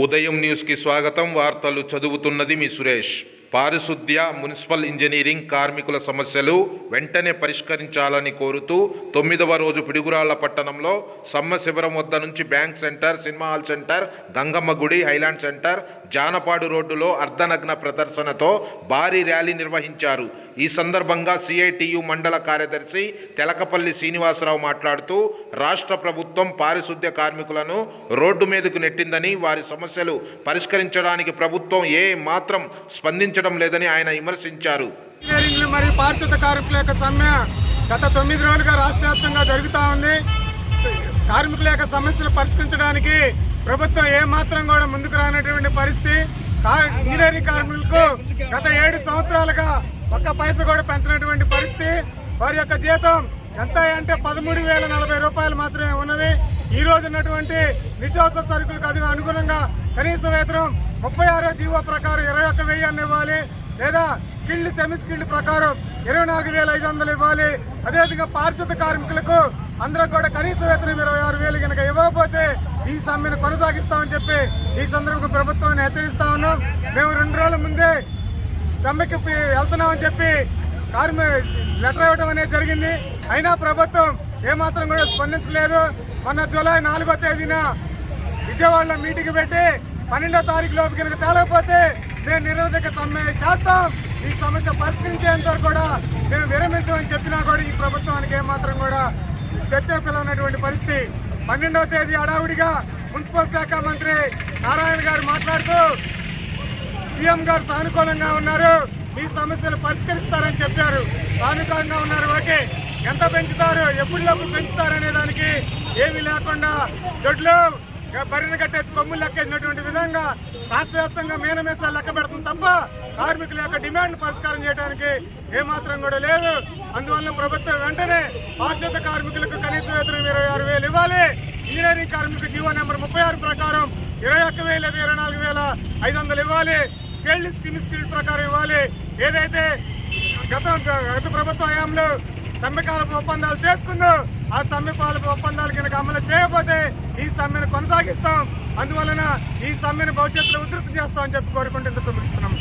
ఉదయం న్యూస్కి స్వాగతం. వార్తలు చదువుతున్నది మీ సురేష్. పారిశుద్ధ్య మున్సిపల్ ఇంజనీరింగ్ కార్మికుల సమస్యలు వెంటనే పరిష్కరించాలని కోరుతూ తొమ్మిదవ రోజు పిడుగురాళ్ళ పట్టణంలో సమ్మ శిబిరం వద్ద నుంచి bank centre cinema hall centre Gangamma గుడి హైలాండ్ సెంటర్ జానపాడు రోడ్డులో అర్ధనగ్న ప్రదర్శనతో భారీ ర్యాలీ నిర్వహించారు. ఈ సందర్భంగా సిఐటియు మండల కార్యదర్శి తెలకపల్లి శ్రీనివాసరావు మాట్లాడుతూ రాష్ట్ర ప్రభుత్వం పారిశుద్ధ్య కార్మికులను రోడ్డు మీదకు నెట్టిందని వారి సమస్యలు పరిష్కరించడానికి ప్రభుత్వం ఏ మాత్రం స్పందించడం లేదని ఆయన విమర్శించారు. మరియు పారిశుద్ధ కార్మికుల యొక్క సమ్మె గత తొమ్మిది రోజులుగా రాష్ట్ర వ్యాప్తంగా జరుగుతూ ఉంది. కార్మికుల యొక్క సమస్యలు పరిష్కరించడానికి ప్రభుత్వం ఏ మాత్రం కూడా ముందుకు రానటువంటి పరిస్థితి. ఇంజనీరింగ్ కార్మికులకు గత ఏడు సంవత్సరాలుగా ఒక్క పైస కూడా పెంచినటువంటి పరిస్థితి. వారి యొక్క జీతం ఎంత అంటే పదమూడు వేల నలభై రూపాయలు మాత్రమే ఉన్నది. ఈ రోజు ఉన్నటువంటి నిత్యావసర సరుకులకు అది అనుగుణంగా కనీస వేతనం ముప్పై ఆరో జీవో ప్రకారం ఇరవై ఒక్క వెయ్యి ఇవ్వాలి. లేదా స్కిల్డ్ సెమీ స్కిల్డ్ ప్రకారం ఇరవై నాలుగు వేల ఐదు వందలు ఇవ్వాలి. అదేవిధంగా పారిశుద్ధ కార్మికులకు అందరూ కూడా కనీస వేతనం ఇరవై ఆరు వేలు కనుక ఇవ్వకపోతే ఈ సమ్మెను కొనసాగిస్తామని చెప్పి ఈ సందర్భంగా ప్రభుత్వాన్ని హెచ్చరిస్తా ఉన్నాం. మేము రెండు రోజుల ముందే సమ్మెకి వెళ్తున్నామని చెప్పి కార్మి లెటర్ ఇవ్వడం అనేది జరిగింది. అయినా ప్రభుత్వం ఏమాత్రం కూడా స్పందించలేదు. మొన్న జూలై నాలుగో తేదీన విజయవాడలో మీటింగ్ పెట్టి పన్నెండో తారీఖు లోపు కనుక తేలకపోతే మేము నిరోధక సమ్మె చేస్తాం. ఈ సమస్య పరిష్కరించేంత వరకు కూడా మేము విరమించమని చెప్పినా కూడా ఈ ప్రభుత్వానికి ఏమాత్రం కూడా చర్చ పిలవనటువంటి పరిస్థితి. పన్నెండవ తేదీ హడావుడిగా మున్సిపల్ శాఖ మంత్రి నారాయణ గారు మాట్లాడుతూ సీఎం గారు సానుకూలంగా ఉన్నారు. మీ సమస్యలు పరిష్కరిస్తారని చెప్పారు. సానుకూలంగా ఉన్నారు ఓకే ఎంత పెంచుతారు? ఎప్పుడులోపు పెంచుతారనే దానికి ఏమీ లేకుండా దొడ్లు బరిని కట్టేసి కొమ్ములు లెక్కేసినటువంటి విధంగా రాష్ట్ర వ్యాప్తంగా మేనమేసాలు లెక్క పెడుతుంది తప్ప కార్మికుల యొక్క డిమాండ్ పరిష్కారం చేయడానికి ఏమాత్రం కూడా లేదు. అందువల్ల ప్రభుత్వం వెంటనే బాధ్యత కార్మికులకు కనీస వేతనం ఇరవై ఆరు వేలు ఇవ్వాలి. ఇంజనీరింగ్ కార్మికులకు జీవో నెంబర్ ముప్పై ఆరు ప్రకారం ఇరవై ఒక్క వేల ఇరవై నాలుగు వేల ఐదు వందలు ఇవ్వాలి. స్కిల్డ్ స్కిల్ స్కిల్ ప్రకారం ఇవ్వాలి. ఏదైతే గత గత ప్రభుత్వ హయాంలో సమ్మెకాలపు ఒప్పందాలు చేసుకుందో ఆ సమ్మెపాలపు ఒప్పందాలు కనుక అమలు చేయకపోతే ఈ సమ్మెను కొనసాగిస్తాం. అందువలన ఈ సమ్మెను భవిష్యత్తులో ఉధృతం చేస్తామని చెప్పి కోరుకుంటూ ముగిస్తున్నాం.